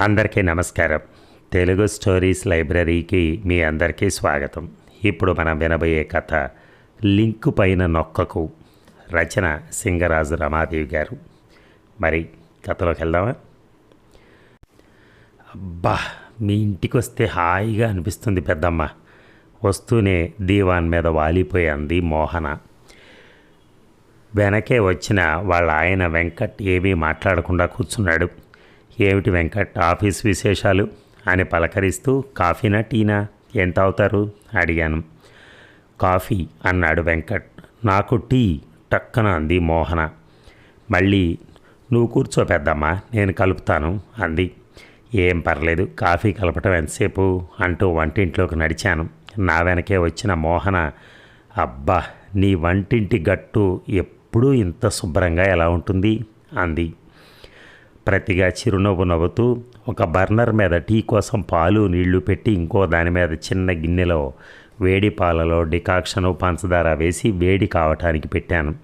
అందరికీ నమస్కారం. తెలుగు స్టోరీస్ లైబ్రరీకి మీ అందరికీ స్వాగతం. ఇప్పుడు మనం వినబోయే కథ లింక్ పైన నొక్కకు రచన సింగరాజు రమాదేవి గారు. మరి కథలోకి వెళ్దామా? అబ్బా మీ ఇంటికి వస్తే హాయిగా అనిపిస్తుంది పెద్దమ్మ. వస్తూనే దీవాన్ మీద వాలిపోయింది మోహన. వెనకే వచ్చిన వాళ్ళ ఆయన వెంకట్ ఏమీ మాట్లాడకుండా కూర్చున్నాడు. ఏమిటి వెంకట్? ఆఫీస్ విశేషాలు? అని పలకరిస్తూ కాఫీనా టీనా? ఎంత అవుతారు అడిగాను. కాఫీ అన్నాడు వెంకట్. నాకు టీ టక్కన అంది మోహన. మళ్ళీ నువ్వు కూర్చో పెద్దమ్మా నేను కలుపుతాను అంది. ఏం పర్లేదు కాఫీ కలపటం ఎంతసేపు? అంటూ వంటింట్లోకి నడిచాను. నా వెనకే వచ్చిన మోహన అబ్బా నీ వంటింటి గట్టు ఎప్పుడూ ఇంత శుభ్రంగా ఎలా ఉంటుంది? అంది. ప్రతిగా చిరునవ్వు నవ్వుతూ ఒక బర్నర్ మీద టీ కోసం పాలు నీళ్ళు పెట్టి ఇంకో దాని మీద చిన్న గిన్నెలో వేడి పాలలో డికాక్షను పంచదార వేసి వేడి కావటానికి పెట్టాను.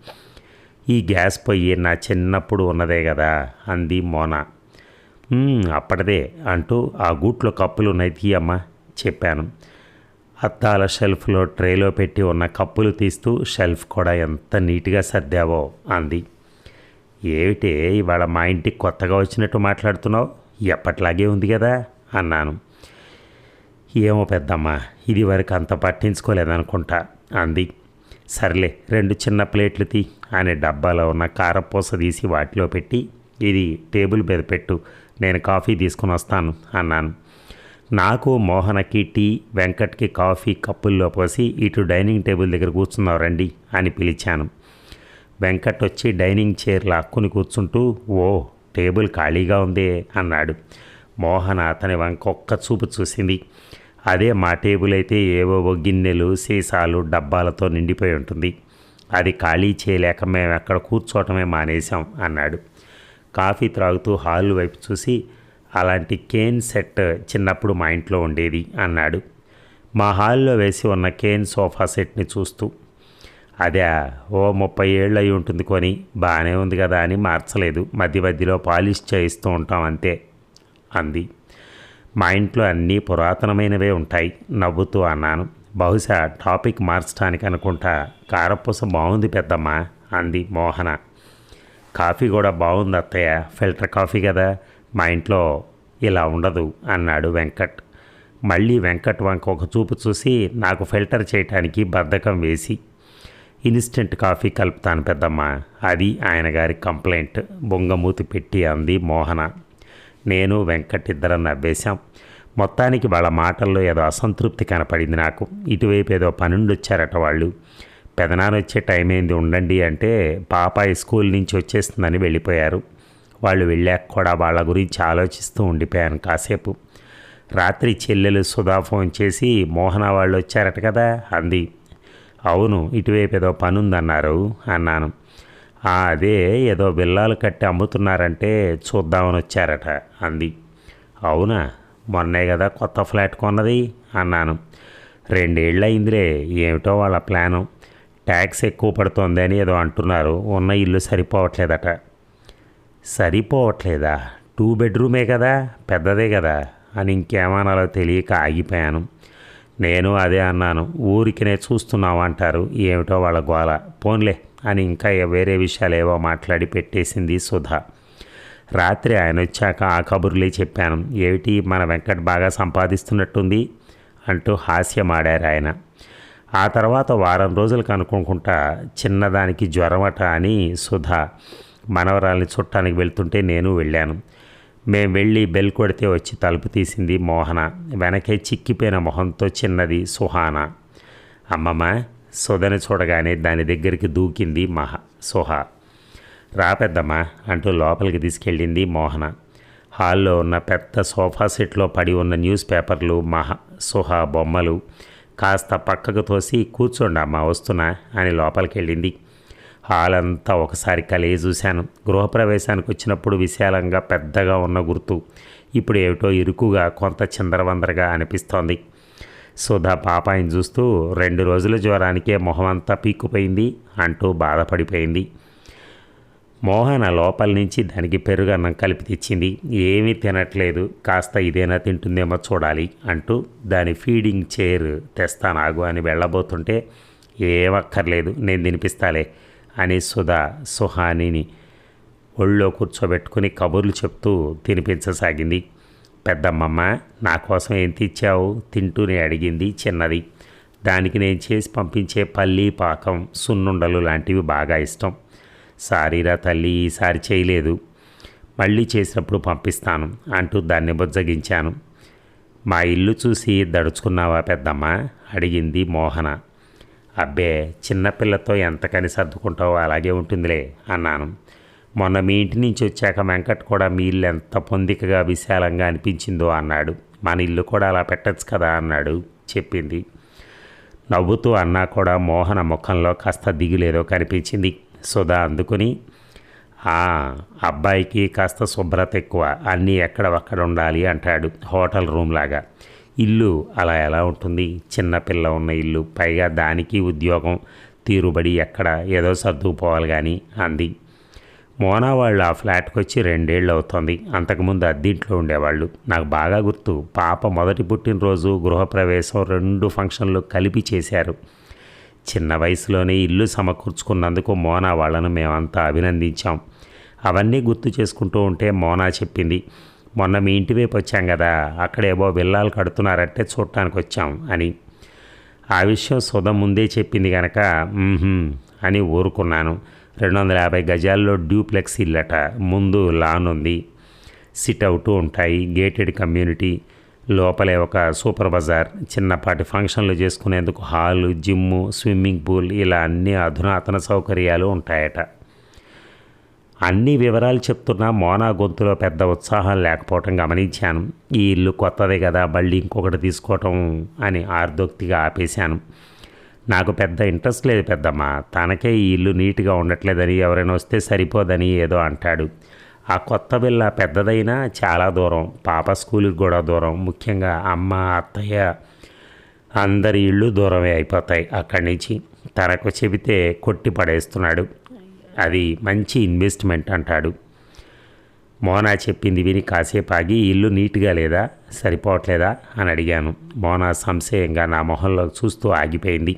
ఈ గ్యాస్ పొయ్యి నా చిన్నప్పుడు ఉన్నదే కదా అంది మోన. అప్పటిదే అంటూ ఆ గూట్లో కప్పులు ఉన్నాయి చెప్పాను. అత్తాల షెల్ఫ్లో ట్రేలో పెట్టి ఉన్న కప్పులు తీస్తూ షెల్ఫ్ కూడా ఎంత నీట్గా సర్దావో అంది. ఏమిటే ఇవాళ మా ఇంటికి కొత్తగా వచ్చినట్టు మాట్లాడుతున్నావు? ఎప్పట్లాగే ఉంది కదా అన్నాను. ఏమో పెద్దమ్మ ఇది వరకు అంత పట్టించుకోలేదనుకుంటా అంది. సర్లే రెండు చిన్న ప్లేట్లు తీ అనే డబ్బాలో ఉన్న కారపూస తీసి వాటిలో పెట్టి ఇది టేబుల్ మీద పెట్టు నేను కాఫీ తీసుకుని వస్తాను అన్నాను. నాకు మోహనకి టీ వెంకట్కి కాఫీ కప్పుల్లో పోసి ఇటు డైనింగ్ టేబుల్ దగ్గర కూర్చున్నావు రండి అని పిలిచాను. వెంకట్ వచ్చి డైనింగ్ చైర్ లాక్కుని కూర్చుంటూ ఓ టేబుల్ ఖాళీగా ఉంది అన్నాడు. మోహన అతని వంక ఒక్క చూపు చూసింది. అదే మా టేబుల్ అయితే ఏవేవో గిన్నెలు సీసాలు డబ్బాలతో నిండిపోయి ఉంటుంది. అది ఖాళీ చేయలేక మేము అక్కడ కూర్చోవటమే మానేశాం అన్నాడు. కాఫీ త్రాగుతూ హాల్ వైపు చూసి అలాంటి కేన్ సెట్ చిన్నప్పుడు మా ఇంట్లో ఉండేది అన్నాడు. మా హాల్లో వేసి ఉన్న కేన్ సోఫా సెట్ని చూస్తూ అదే ఓ ముప్పై ఏళ్ళు అయి ఉంటుంది కొని బాగానే ఉంది కదా అని మార్చలేదు. మధ్య మధ్యలో పాలిష్ చేయిస్తూ ఉంటాం అంతే అంది. మా ఇంట్లో అన్నీ పురాతనమైనవే ఉంటాయి నవ్వుతూ అన్నాను. బహుశా టాపిక్ మార్చడానికి అనుకుంటా కారపూస బాగుంది పెద్దమ్మ అంది మోహన. కాఫీ కూడా బాగుంది అత్తయ్య ఫిల్టర్ కాఫీ కదా మా ఇంట్లో ఇలా ఉండదు అన్నాడు వెంకట్. మళ్ళీ వెంకట్ వంక ఒక చూపు చూసి నాకు ఫిల్టర్ చేయటానికి బద్ధకం వేసి ఇన్స్టెంట్ కాఫీ కలుపుతాను పెద్దమ్మ అది ఆయన గారి కంప్లైంట్. బొంగమూతి పెట్టి అంది మోహన. నేను వెంకట్ ఇద్దరం నవ్వేశాం. మొత్తానికి వాళ్ళ మాటల్లో ఏదో అసంతృప్తి కనపడింది నాకు. ఇటువైపు ఏదో పనుండి వచ్చారట వాళ్ళు. పెదనాన్న వచ్చే టైం ఏంది ఉండండి అంటే పాప స్కూల్ నుంచి వచ్చేస్తుందని వెళ్ళిపోయారు. వాళ్ళు వెళ్ళాక కూడా వాళ్ళ గురించి ఆలోచిస్తూ ఉండిపోయాను కాసేపు. రాత్రి చెల్లెలు సుధా ఫోన్ చేసి మోహన వాళ్ళు వచ్చారట కదా అంది. అవును ఇటువైపు ఏదో పని ఉందన్నారు అన్నాను అదే ఏదో బిల్లాలు కట్టి అమ్ముతున్నారంటే చూద్దామని వచ్చారట అంది. అవునా మొన్నే కదా కొత్త ఫ్లాట్ కొన్నది అన్నాను. రెండేళ్ళు అయిందిలే ఏమిటో వాళ్ళ ప్లాను. ట్యాక్స్ ఎక్కువ పడుతుంది అని ఏదో అంటున్నారు ఉన్న ఇల్లు సరిపోవట్లేదట. సరిపోవట్లేదా? టూ బెడ్రూమే కదా పెద్దదే కదా అని ఇంకేమనాలో తెలియక ఆగిపోయాను. నేను అదే అన్నాను. ఊరికినే చూస్తున్నావు అంటారు ఏమిటో వాళ్ళ గోల. పోన్లే అని ఇంకా వేరే విషయాలు ఏవో మాట్లాడి పెట్టేసింది సుధా. రాత్రి ఆయన వచ్చాక ఆ కబుర్లే చెప్పాను. ఏమిటి? మన వెంకట్ బాగా సంపాదిస్తున్నట్టుంది అంటూ హాస్యమాడారు ఆయన. ఆ తర్వాత వారం రోజులకు అనుకుంటా చిన్నదానికి జ్వరమట అని సుధా మనవరాల్ని చుట్టానికి వెళ్తుంటే నేను వెళ్ళాను. మేము వెళ్ళి బెల్ కొడితే వచ్చి తలుపు తీసింది మోహన. వెనకే చిక్కిపోయిన మొహంతో చిన్నది సుహాన. అమ్మమ్మ సుధని చూడగానే దాని దగ్గరికి దూకింది మహ సుహా. రా పెద్దమ్మ అంటూ లోపలికి తీసుకెళ్ళింది మోహన. హాల్లో ఉన్న పెద్ద సోఫా సెట్లో పడి ఉన్న న్యూస్ పేపర్లు మహ సుహ బొమ్మలు కాస్త పక్కకు తోసి కూర్చోండి అమ్మ వస్తున్నా అని లోపలికి వెళ్ళింది హాల్ అంతా ఒకసారి కలిగి చూశాను. గృహప్రవేశానికి వచ్చినప్పుడు విశాలంగా పెద్దగా ఉన్న గుర్తు. ఇప్పుడు ఏమిటో ఇరుకుగా కొంత చిందరవందరగా అనిపిస్తోంది. సుధా పాపాయిని చూస్తూ రెండు రోజుల జ్వరానికే మొహం అంతా పీక్కుపోయింది అంటూ బాధపడిపోయింది. మోహన లోపల నుంచి దానికి పెరుగన్నం కలిపి తెచ్చింది. ఏమీ తినట్లేదు కాస్త ఇదేనా తింటుందేమో చూడాలి అంటూ దాని ఫీడింగ్ చైర్ తెస్తానాగు అని వెళ్ళబోతుంటే ఏమక్కర్లేదు నేను తినిపిస్తాలే అని సుధా సుహానిని ఒళ్ళో కూర్చోబెట్టుకుని కబుర్లు చెప్తూ తినిపించసాగింది. పెద్దమ్మమ్మ నా కోసం ఏం తెచ్చావు? తింటూనే అడిగింది చిన్నది. దానికి నేను చేసి పంపించే పల్లి పాకం సున్నుండలు లాంటివి బాగా ఇష్టం. సారీరా తల్లి ఈసారి చేయలేదు. మళ్ళీ చేసినప్పుడు పంపిస్తాను అంటూ దాన్ని బుజ్జగించాను. మా ఇల్లు చూసి దడుచుకున్నావా పెద్దమ్మ? అడిగింది మోహన. అబ్బే చిన్నపిల్లతో ఎంతకని సర్దుకుంటావో అలాగే ఉంటుందిలే అన్నాను. మొన్న మీ ఇంటి నుంచి వచ్చాక వెంకట్ కూడా మీ ఇల్లు ఎంత పొందికగా విశాలంగా అనిపించిందో అన్నాడు. మన ఇల్లు కూడా అలా పెట్టచ్చు కదా అన్నాడు. చెప్పింది. నవ్వుతూ అన్నా కూడా మోహన ముఖంలో కాస్త దిగులేదో కనిపించింది సుధా అందుకుని. "ఆ, అబ్బాయికి కాస్త శుభ్రత ఎక్కువ అన్నీ ఎక్కడ ఒక్కడ ఉండాలి అంటాడు హోటల్ రూమ్ లాగా ఇల్లు అలా ఎలా ఉంటుంది? చిన్నపిల్ల ఉన్న ఇల్లు పైగా దానికి ఉద్యోగం తీరుబడి ఎక్కడ? ఏదో సర్దుకుపోవాలి కానీ అంది. మోనా వాళ్ళు ఆ ఫ్లాట్కి వచ్చి రెండేళ్ళు అవుతుంది అంతకుముందు అద్దీంట్లో ఉండేవాళ్ళు. నాకు బాగా గుర్తు పాప మొదటి పుట్టినరోజు గృహప్రవేశం రెండు ఫంక్షన్లు కలిపి చేశారు. చిన్న వయసులోనే ఇల్లు సమకూర్చుకున్నందుకు మోనా వాళ్ళను మేమంతా అభినందించాం. అవన్నీ గుర్తు చేసుకుంటూ ఉంటే మోనా చెప్పింది మొన్న మీ ఇంటి వైపు వచ్చాం కదా అక్కడేవో విల్లాలు కడుతున్నారంటే చూడటానికి వచ్చాం అని. ఆ విషయం సుధ ముందే చెప్పింది కనుక అని ఊరుకున్నాను. రెండు వందల యాభై గజాల్లో డ్యూప్లెక్స్ ఇల్లట ముందు లాన్ ఉంది. సిట్అవుట్ ఉంటాయి గేటెడ్ కమ్యూనిటీ లోపలే ఒక సూపర్ బజార్ చిన్నపాటి ఫంక్షన్లు చేసుకునేందుకు హాలు జిమ్ము స్విమ్మింగ్ పూల్ ఇలా అన్ని అధునాతన సౌకర్యాలు ఉంటాయట. అన్ని వివరాలు చెప్తున్నా మోనా గొంతులో పెద్ద ఉత్సాహం లేకపోవటం గమనించాను. ఈ ఇల్లు కొత్తదే కదా మళ్ళీ ఇంకొకటి తీసుకోవటం అని ఆర్దోక్తిగా ఆపేశాను. నాకు పెద్ద ఇంట్రెస్ట్ లేదు పెద్దమ్మ. తనకే ఈ ఇల్లు నీట్గా ఉండట్లేదని ఎవరైనా వస్తే సరిపోదని ఏదో అంటాడు. ఆ కొత్త బిల్ల పెద్దదైనా చాలా దూరం పాప స్కూల్కి కూడా దూరం. ముఖ్యంగా అమ్మ అత్తయ్య అందరి ఇళ్ళు దూరమే అయిపోతాయి అక్కడి నుంచి. తనకు చెబితే కొట్టి పడేస్తున్నాడు. అది మంచి ఇన్వెస్ట్మెంట్ అంటాడు. మోనా చెప్పింది విని కాసేపు ఆగి ఇల్లు నీట్గా లేదా? సరిపోవట్లేదా? అని అడిగాను. మోనా సంశయంగా నా మొహంలో చూస్తూ ఆగిపోయింది.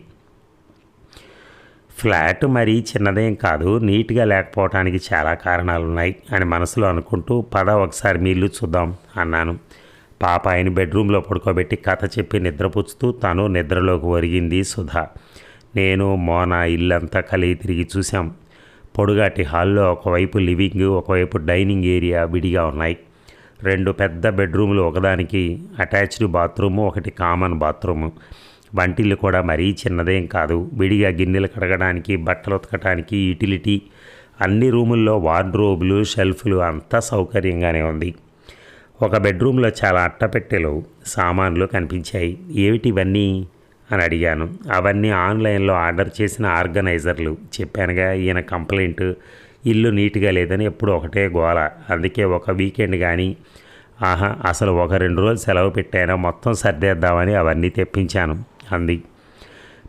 ఫ్లాట్ మరీ చిన్నదేం కాదు నీట్గా లేకపోవటానికి చాలా కారణాలు ఉన్నాయి అని మనసులో అనుకుంటూ పద ఒకసారి మీ ఇల్లు చూద్దాం అన్నాను. పాప ఆయన బెడ్రూమ్లో పడుకోబెట్టి కథ చెప్పి నిద్రపుచ్చుతూ తను నిద్రలోకి ఒరిగింది సుధా. నేను మోనా ఇల్లంతా కలిగి తిరిగి చూసాం పొడుగాటి హాల్లో ఒకవైపు లివింగ్ ఒకవైపు డైనింగ్ ఏరియా విడిగా ఉన్నాయి. రెండు పెద్ద బెడ్రూములు ఒకదానికి అటాచ్డ్ బాత్రూము ఒకటి కామన్ బాత్రూము. వంటిల్లు కూడా మరీ చిన్నదేం కాదు. విడిగా గిన్నెలు కడగడానికి బట్టలు ఉతకడానికి యూటిలిటీ అన్ని రూముల్లో వార్డ్రోబులు షెల్ఫ్లు అంతా సౌకర్యంగానే ఉంది. ఒక బెడ్రూమ్లో చాలా అట్టపెట్టెలు సామాన్లు కనిపించాయి. ఏమిటి ఇవన్నీ అని అడిగాను. అవన్నీ ఆన్లైన్లో ఆర్డర్ చేసిన ఆర్గనైజర్లు. చెప్పానుగా ఈయన కంప్లైంట్ ఇల్లు నీట్గా లేదని ఎప్పుడు ఒకటే గోల. అందుకే ఒక వీకెండ్ కానీ ఆహా అసలు ఒక రెండు రోజులు సెలవు పెట్టాను మొత్తం సర్దేద్దామని అవన్నీ తెప్పించాను. అంది.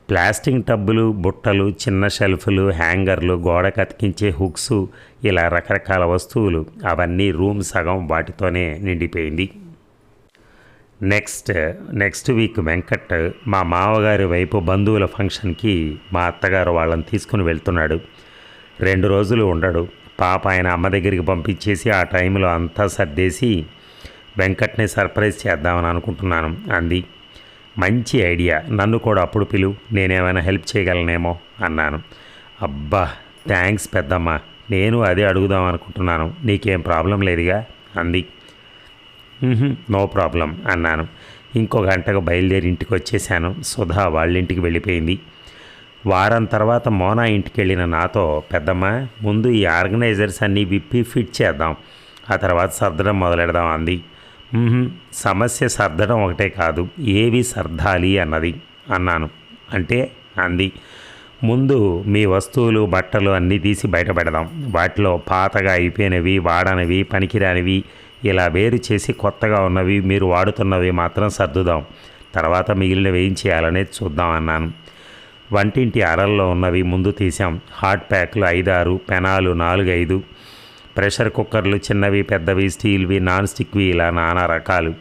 ప్లాస్టిక్ టబ్బులు బుట్టలు చిన్న షెల్ఫ్లు హ్యాంగర్లు గోడకు అతికించే హుక్స్ ఇలా రకరకాల వస్తువులు అవన్నీ రూమ్ సగం వాటితోనే నిండిపోయింది. నెక్స్ట్ నెక్స్ట్ వీక్ వెంకట్ మా మామగారి వైపు బంధువుల ఫంక్షన్కి మా అత్తగారు వాళ్ళని తీసుకుని వెళ్తున్నాడు. రెండు రోజులు ఉండడు. పాప ఆయన అమ్మ దగ్గరికి పంపించేసి ఆ టైంలో అంతా సర్దేసి వెంకట్ని సర్ప్రైజ్ చేద్దామని అనుకుంటున్నాను అంది. మంచి ఐడియా. నన్ను కూడా అప్పుడు పిలు. నేనేమైనా హెల్ప్ చేయగలనేమో అన్నాను. అబ్బా! థ్యాంక్స్ పెద్దమ్మ. నేను అదే అడుగుదాం అనుకుంటున్నాను. నీకేం ప్రాబ్లం లేదుగా? అంది. నో ప్రాబ్లం అన్నాను. ఇంకో గంటకు బయలుదేరి ఇంటికి వచ్చేసాను సుధా వాళ్ళింటికి వెళ్ళిపోయింది. వారం తర్వాత మోనా ఇంటికి వెళ్ళిన నాతో పెద్దమ్మ ముందు ఈ ఆర్గనైజర్స్ అన్నీ విప్పి ఫిట్ చేద్దాం. ఆ తర్వాత సర్దడం మొదలెడదాం అంది. సమస్య సర్దడం ఒకటే కాదు ఏవి సర్దాలి అన్నది అన్నాను. అంటే? అంది. ముందు మీ వస్తువులు బట్టలు అన్నీ తీసి బయటపెడదాం వాటిలో పాతగా అయిపోయినవి వాడనివి పనికిరానివి ఇలా వేరు చేసి కొత్తగా ఉన్నవి మీరు వాడుతున్నవి మాత్రం సర్దుదాం. తర్వాత మిగిలినవి ఏం చేయాలనేది చూద్దాం అన్నాను. వంటింటి అరల్లో ఉన్నవి ముందు తీసాం హాట్ ప్యాక్లు ఐదారు పెనాలు నాలుగైదు ప్రెషర్ కుక్కర్లు చిన్నవి పెద్దవి స్టీల్వి నాన్ స్టిక్వి ఇలా నానా రకాలు.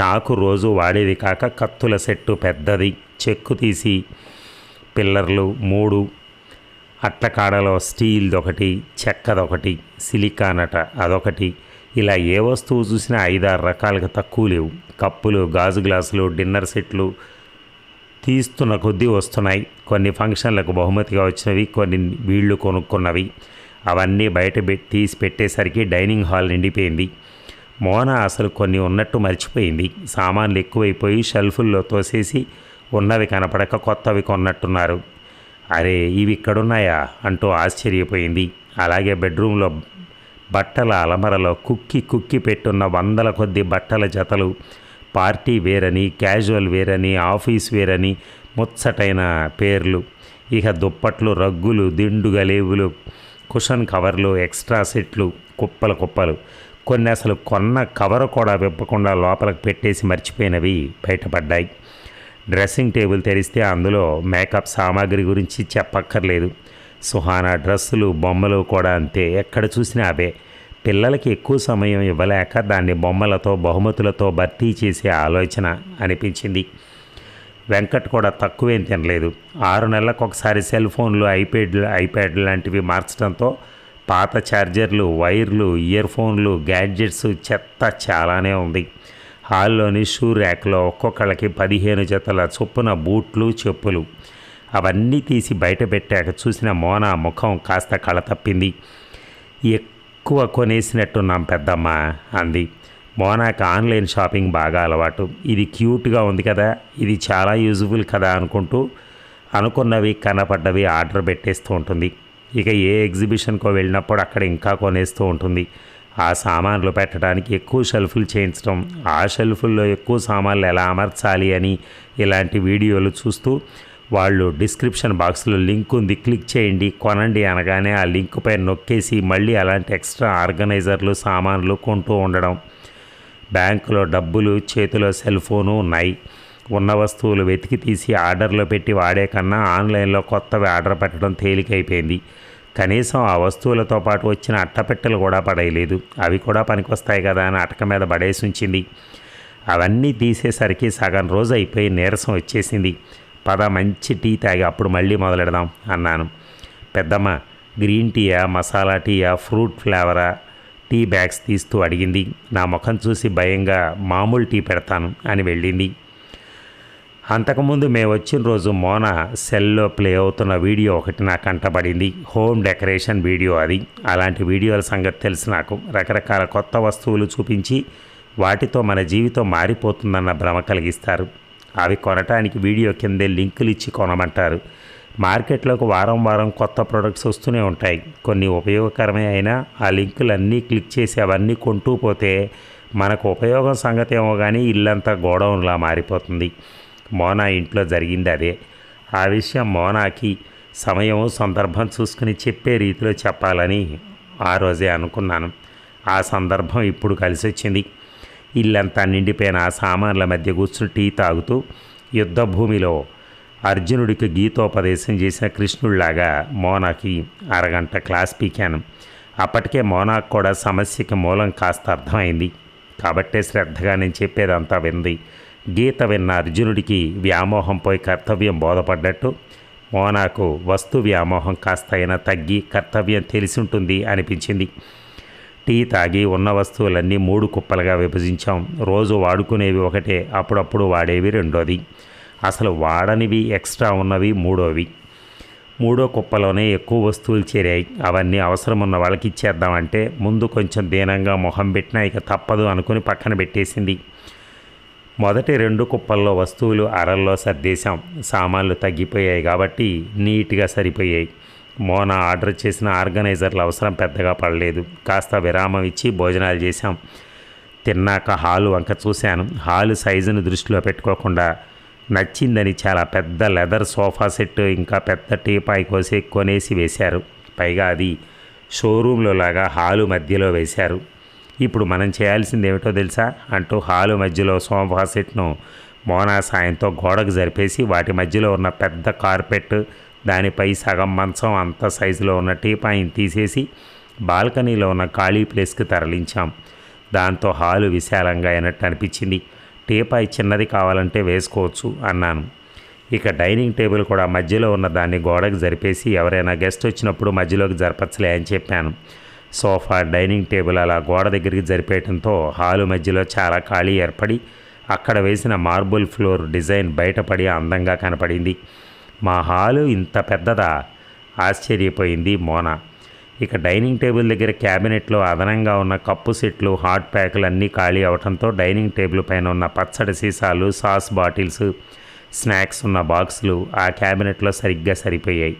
చాకు రోజు వాడేది కాక కత్తుల సెట్టు పెద్దది. చెక్కు తీసి పిల్లర్లు మూడు అట్లకాడలో స్టీల్ది ఒకటి చెక్కదొకటి సిలికానట అదొకటి ఇలా ఏ వస్తువు చూసినా ఐదారు రకాలుగా తక్కువ లేవు. కప్పులు గాజు గ్లాసులు డిన్నర్ సెట్లు తీస్తున్న కొద్దీ వస్తున్నాయి. కొన్ని ఫంక్షన్లకు బహుమతిగా వచ్చినవి కొన్ని వీళ్ళు కొనుక్కున్నవి. అవన్నీ బయట పెట్టి తీసి పెట్టేసరికి డైనింగ్ హాల్ నిండిపోయింది. మోన అసలు కొన్ని ఉన్నట్టు మర్చిపోయింది. సామాన్లు ఎక్కువైపోయి షెల్ఫుల్లో తోసేసి ఉన్నవి కనపడక కొత్తవి కొన్నట్టున్నారు. అరే ఇవి ఇక్కడున్నాయా? అంటూ ఆశ్చర్యపోయింది. అలాగే బెడ్రూమ్లో బట్టల అలమరలో కుక్కి కుక్కి పెట్టున్న వందల కొద్ది బట్టల జతలు. పార్టీ వేరని క్యాజువల్ వేరని ఆఫీస్ వేరని ముచ్చటైన పేర్లు. ఇక దుప్పట్లు రగ్గులు దిండుగలేవులు కుషన్ కవర్లు ఎక్స్ట్రా సెట్లు కుప్పలు కుప్పలు. కొన్ని అసలు కొన్న కవర్ కూడా విప్పకుండా లోపలికి పెట్టేసి మర్చిపోయినవి బయటపడ్డాయి. డ్రెస్సింగ్ టేబుల్ తెరిస్తే అందులో మేకప్ సామాగ్రి గురించి చెప్పక్కర్లేదు. సుహానా డ్రెస్సులు బొమ్మలు కూడా అంతే. ఎక్కడ చూసినా అవే. పిల్లలకి ఎక్కువ సమయం ఇవ్వలేక దాన్ని బొమ్మలతో బహుమతులతో భర్తీ చేసే ఆలోచన అనిపించింది. వెంకట్ కూడా తక్కువేం తినలేదు. ఆరు నెలలకు ఒకసారి సెల్ ఫోన్లు ఐప్యాడ్లు ఐప్యాడ్ లాంటివి మార్చడంతో పాత ఛార్జర్లు వైర్లు ఇయర్ ఫోన్లు గ్యాడ్జెట్స్ చెత్త చాలానే ఉంది. హాల్లోని షూ ర్యాక్లో ఒక్కొక్కళ్ళకి పదిహేను జతల చొప్పున బూట్లు చెప్పులు. అవన్నీ తీసి బయట పెట్టాక చూసిన మోనా ముఖం కాస్త కళ తప్పింది. ఎక్కువ కొనేసినట్టున్నాం పెద్దమ్మ అంది. మోనాకి ఆన్లైన్ షాపింగ్ బాగా అలవాటు. ఇది క్యూట్గా ఉంది కదా ఇది చాలా యూజ్ఫుల్ కదా అనుకుంటూ అనుకున్నవి కనపడ్డవి ఆర్డర్ పెట్టేస్తూ ఉంటుంది. ఇక ఏ ఎగ్జిబిషన్కో వెళ్ళినప్పుడు అక్కడ ఇంకా కొనేస్తూ ఉంటుంది. ఆ సామాన్లు పెట్టడానికి ఎక్కువ షెల్ఫ్లు చేయించడం ఆ షెల్ఫుల్లో ఎక్కువ సామాన్లు ఎలా అమర్చాలి అని ఇలాంటి వీడియోలు చూస్తూ వాళ్ళు డిస్క్రిప్షన్ బాక్స్లో లింక్ ఉంది క్లిక్ చేయండి కొనండి అనగానే ఆ లింక్ పై నొక్కేసి మళ్ళీ అలాంటి ఎక్స్ట్రా ఆర్గనైజర్లు సామాన్లు కొంటూ ఉండడం. బ్యాంకులో డబ్బులు చేతిలో సెల్ ఫోను ఉన్నాయి. ఉన్న వస్తువులు వెతికి తీసి ఆర్డర్లో పెట్టి వాడే కన్నా ఆన్లైన్లో కొత్తవి ఆర్డర్ పెట్టడం తేలికైపోయింది. కనీసం ఆ వస్తువులతో పాటు వచ్చిన అట్టపెట్టెలు కూడా పడేయలేదు. అవి కూడా పనికొస్తాయి కదా అని అటక మీద పడేసి ఉంచింది. అవన్నీ తీసేసరికి సగం రోజు అయిపోయి నీరసం వచ్చేసింది. పద మంచి టీ తాగి అప్పుడు మళ్ళీ మొదలెడదాం అన్నాను. పెద్దమ్మ గ్రీన్ టీయా మసాలా టీయా ఫ్రూట్ ఫ్లేవరా? టీ బ్యాగ్స్ తీస్తూ అడిగింది. నా ముఖం చూసి భయంగా మామూలు టీ పెడతాను అని వెళ్ళింది. అంతకుముందు మేము వచ్చిన రోజు మోన సెల్లో ప్లే అవుతున్న వీడియో ఒకటి నాకు కంటపడింది హోమ్ డెకరేషన్ వీడియో అది. అలాంటి వీడియోల సంగతి తెలుసు నాకు రకరకాల కొత్త వస్తువులు చూపించి వాటితో మన జీవితం మారిపోతుందన్న భ్రమ కలిగిస్తారు. అవి కొనటానికి వీడియో కిందే లింకులు ఇచ్చి కొనమంటారు. మార్కెట్లోకి వారం వారం కొత్త ప్రొడక్ట్స్ వస్తూనే ఉంటాయి. కొన్ని ఉపయోగకరమే అయినా ఆ లింకులు అన్నీ క్లిక్ చేసి అవన్నీ కొంటూ పోతే మనకు ఉపయోగం సంగతి ఏమో కానీ ఇల్లంతా గోడౌన్లా మారిపోతుంది. మోనా ఇంట్లో జరిగింది అదే. ఆ విషయం మోనాకి సమయం సందర్భం చూసుకుని చెప్పే రీతిలో చెప్పాలని ఆ రోజే అనుకున్నాను. ఆ సందర్భం ఇప్పుడు కలిసి వచ్చింది ఇల్లంతా నిండిపోయిన ఆ సామాన్ల మధ్య కూర్చుని టీ తాగుతూ యుద్ధభూమిలో అర్జునుడికి గీతోపదేశం చేసిన కృష్ణుడిలాగా మోనాకి అరగంట క్లాస్ పీకాను. అప్పటికే మోనాకు కూడా సమస్యకి మూలం కాస్త అర్థమైంది. కాబట్టే శ్రద్ధగా నేను చెప్పేదంతా వింది. గీత విన్న అర్జునుడికి వ్యామోహం పోయి కర్తవ్యం బోధపడ్డట్టు మోనాకు వస్తు వ్యామోహం కాస్త అయినా తగ్గి కర్తవ్యం తెలిసి ఉంటుంది అనిపించింది. టీ తాగి ఉన్న వస్తువులన్నీ మూడు కుప్పలుగా విభజించాం. రోజు వాడుకునేవి ఒకటే అప్పుడప్పుడు వాడేవి రెండోది. అసలు వాడనివి ఎక్స్ట్రా ఉన్నవి మూడోవి. మూడో కుప్పలోనే ఎక్కువ వస్తువులు చేరాయి. అవన్నీ అవసరం ఉన్న వాళ్ళకి ఇచ్చేద్దామంటే ముందు కొంచెం దీనంగా మొహం పెట్టినా ఇక తప్పదు అనుకుని పక్కన పెట్టేసింది. మొదటి రెండు కుప్పల్లో వస్తువులు అరల్లో సర్దేశాం. సామాన్లు తగ్గిపోయాయి కాబట్టి నీట్గా సరిపోయాయి. మోన ఆర్డర్ చేసిన ఆర్గనైజర్ల అవసరం పెద్దగా పడలేదు. కాస్త విరామం ఇచ్చి భోజనాలు చేశాం. తిన్నాక హాలు వంక చూశాను. హాలు సైజును దృష్టిలో పెట్టుకోకుండా నచ్చిందని చాలా పెద్ద లెదర్ సోఫా సెట్ ఇంకా పెద్ద టీపాయి కోసి కొనేసి వేశారు. పైగా అది షోరూంలో లాగా హాలు మధ్యలో వేశారు. ఇప్పుడు మనం చేయాల్సింది ఏమిటో తెలుసా? అంటూ హాలు మధ్యలో సోఫా సెట్ను మోనా సాయంతో గోడకు జరిపేసి వాటి మధ్యలో ఉన్న పెద్ద కార్పెట్ దానిపై సగం మంచం అంత సైజులో ఉన్న టీపాయిని తీసేసి బాల్కనీలో ఉన్న ఖాళీ ప్లేస్కి తరలించాం. దాంతో హాలు విశాలంగా అయినట్టు అనిపించింది. టీపాయ్ చిన్నది కావాలంటే వేసుకోవచ్చు అన్నాను. ఇక డైనింగ్ టేబుల్ కూడా మధ్యలో ఉన్న దాన్ని గోడకు జరిపేసి ఎవరైనా గెస్ట్ వచ్చినప్పుడు మధ్యలోకి జరపచ్చలే అని చెప్పాను. సోఫా డైనింగ్ టేబుల్ అలా గోడ దగ్గరికి జరిపేయడంతో హాలు మధ్యలో చాలా ఖాళీ ఏర్పడి అక్కడ వేసిన మార్బుల్ ఫ్లోర్ డిజైన్ బయటపడి అందంగా కనపడింది. మా హాలు ఇంత పెద్దదా? ఆశ్చర్యపోయింది మోనా. ఇక డైనింగ్ టేబుల్ దగ్గర క్యాబినెట్లో అదనంగా ఉన్న కప్పు సెట్లు హాట్ ప్యాకులు అన్నీ ఖాళీ అవడంతో డైనింగ్ టేబుల్ పైన ఉన్న పచ్చడి సీసాలు సాస్ బాటిల్స్ స్నాక్స్ ఉన్న బాక్సులు ఆ క్యాబినెట్లో సరిగ్గా సరిపోయాయి.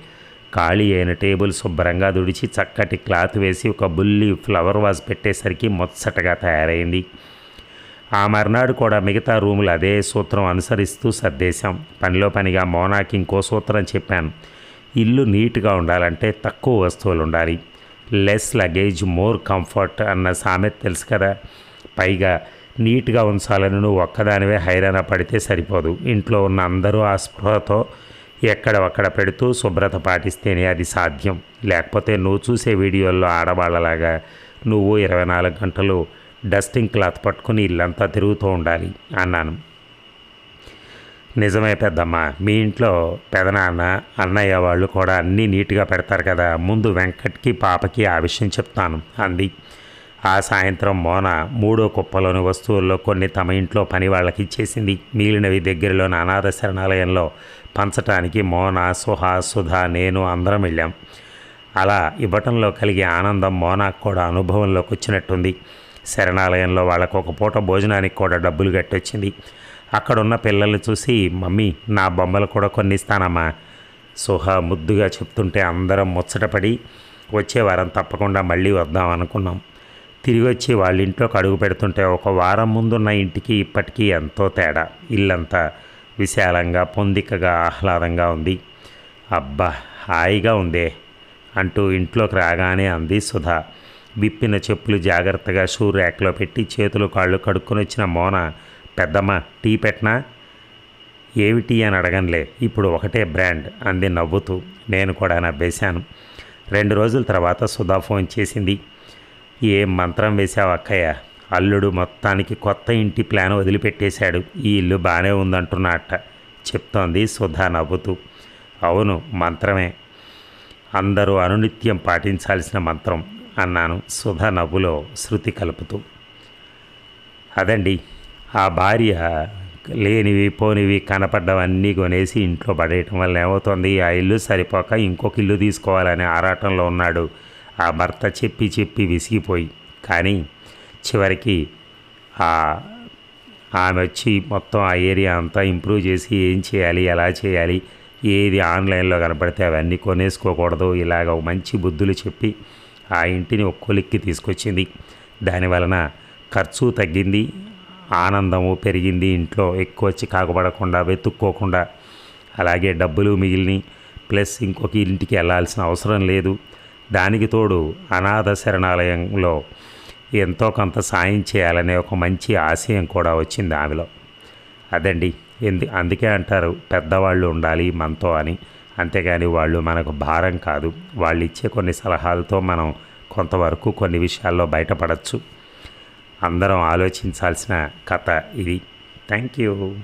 ఖాళీ అయిన టేబుల్ శుభ్రంగా దుడిచి చక్కటి క్లాత్ వేసి ఒక బుల్లి ఫ్లవర్ వాజ్ పెట్టేసరికి ముచ్చటగా తయారైంది. ఆ మర్నాడు కూడా మిగతా రూములు అదే సూత్రం అనుసరిస్తూ సర్దేశాం. పనిలో పనిగా మోనాకి ఇంకో సూత్రం చెప్పాను. ఇల్లు నీట్గా ఉండాలంటే తక్కువ వస్తువులు ఉండాలి. లెస్ లగేజ్ మోర్ కంఫర్ట్ అన్న సామెత తెలుసు కదా. పైగా నీట్గా ఉంచాలని నువ్వు ఒక్కదానివే హైరాణ పడితే సరిపోదు. ఇంట్లో ఉన్న అందరూ ఆ స్పృహతో ఎక్కడ ఒక్కడ పెడుతూ శుభ్రత పాటిస్తేనే అది సాధ్యం. లేకపోతే నువ్వు చూసే వీడియోల్లో ఆడవాళ్ళలాగా నువ్వు ఇరవై నాలుగు గంటలు డస్టింగ్ క్లాత్ పట్టుకుని ఇల్లంతా తిరుగుతూ ఉండాలి అన్నాను. నిజమే పెద్దమ్మ మీ ఇంట్లో పెదనాన్న అన్నయ్య వాళ్ళు కూడా అన్నీ నీట్గా పెడతారు కదా ముందు వెంకట్కి పాపకి ఆ విషయం చెప్తాను అంది. ఆ సాయంత్రం మోన మూడో కుప్పలోని వస్తువుల్లో కొన్ని తమ ఇంట్లో పని వాళ్ళకి ఇచ్చేసింది. మిగిలినవి దగ్గరలోని అనాథ శరణాలయంలో పంచటానికి మోన సుహా సుధా నేను అందరం వెళ్ళాం. అలా ఇవ్వటంలో కలిగే ఆనందం మోనాకు కూడా అనుభవంలోకి వచ్చినట్టుంది. శరణాలయంలో వాళ్ళకు ఒక పూట భోజనానికి కూడా డబ్బులు కట్టొచ్చింది. అక్కడున్న పిల్లల్ని చూసి మమ్మీ నా బొమ్మలు కూడా కొన్ని ఇస్తానమ్మా సుహ ముద్దుగా చెప్తుంటే అందరం ముచ్చటపడి వచ్చే వారం తప్పకుండా మళ్ళీ వద్దాం అనుకున్నాం. తిరిగి వచ్చి వాళ్ళ ఇంట్లోకి అడుగు పెడుతుంటే ఒక వారం ముందున్న ఇంటికి ఇప్పటికీ ఎంతో తేడా. ఇల్లంతా విశాలంగా పొందికగా ఆహ్లాదంగా ఉంది. అబ్బా హాయిగా ఉందే అంటూ ఇంట్లోకి రాగానే అంది సుధా. విప్పిన చెప్పులు జాగ్రత్తగా షూ ర్యాక్లో పెట్టి చేతులు కాళ్ళు కడుక్కొని వచ్చిన మోన పెద్దమ్మ టీ పెట్టనా? ఏమిటి అని అడగనులే ఇప్పుడు ఒకటే బ్రాండ్ అంది నవ్వుతూ. నేను కూడా నవ్వేశాను. రెండు రోజుల తర్వాత సుధా ఫోన్ చేసింది. ఏం మంత్రం వేశావు అక్కయ్య? అల్లుడు మొత్తానికి కొత్త ఇంటి ప్లాన్ వదిలిపెట్టేశాడు. ఈ ఇల్లు బాగానే ఉందంటున్నట్ట చెప్తోంది సుధా నవ్వుతూ. అవును మంత్రమే. అందరూ అనునిత్యం పాటించాల్సిన మంత్రం. అన్నాను. సుధా నవ్వులో శృతి కలుపుతూ. అదండి ఆ భార్య లేనివి పోనివి కనపడ్డవన్నీ కొనేసి ఇంట్లో పడేయటం వల్ల ఏమవుతుంది? ఆ ఇల్లు సరిపోక ఇంకొక ఇల్లు తీసుకోవాలనే ఆరాటంలో ఉన్నాడు. ఆ భర్త చెప్పి చెప్పి విసిగిపోయి. కానీ చివరికి ఆ ఆమె వచ్చి మొత్తం ఆ ఏరియా అంతా ఇంప్రూవ్ చేసి ఏం చేయాలి ఎలా చేయాలి ఏది ఆన్లైన్లో కనపడితే అవన్నీ కొనేసుకోకూడదు ఇలాగ మంచి బుద్ధులు చెప్పి ఆ ఇంటిని ఒక్కోలిక్కి తీసుకొచ్చింది. తీసుకొచ్చింది దానివలన ఖర్చు తగ్గింది ఆనందము పెరిగింది. ఇంట్లో ఎక్కువ వచ్చి కాకపడకుండా వెతుక్కోకుండా అలాగే డబ్బులు మిగిలిని ప్లస్ ఇంకొక ఇంటికి వెళ్ళాల్సిన అవసరం లేదు. దానికి తోడు అనాథ శరణాలయంలో ఎంతో కొంత సాయం చేయాలనే ఒక మంచి ఆశయం కూడా వచ్చింది ఆమెలో. అదండి ఎందు అందుకే అంటారు పెద్దవాళ్ళు ఉండాలి మనతో అని. అంతేగాని వాళ్ళు మనకు భారం కాదు. వాళ్ళు ఇచ్చే కొన్ని సలహాలతో మనం కొంతవరకు కొన్ని విషయాల్లో బయటపడచ్చు. అందరం ఆలోచించాల్సిన కథ ఇది. Thank you.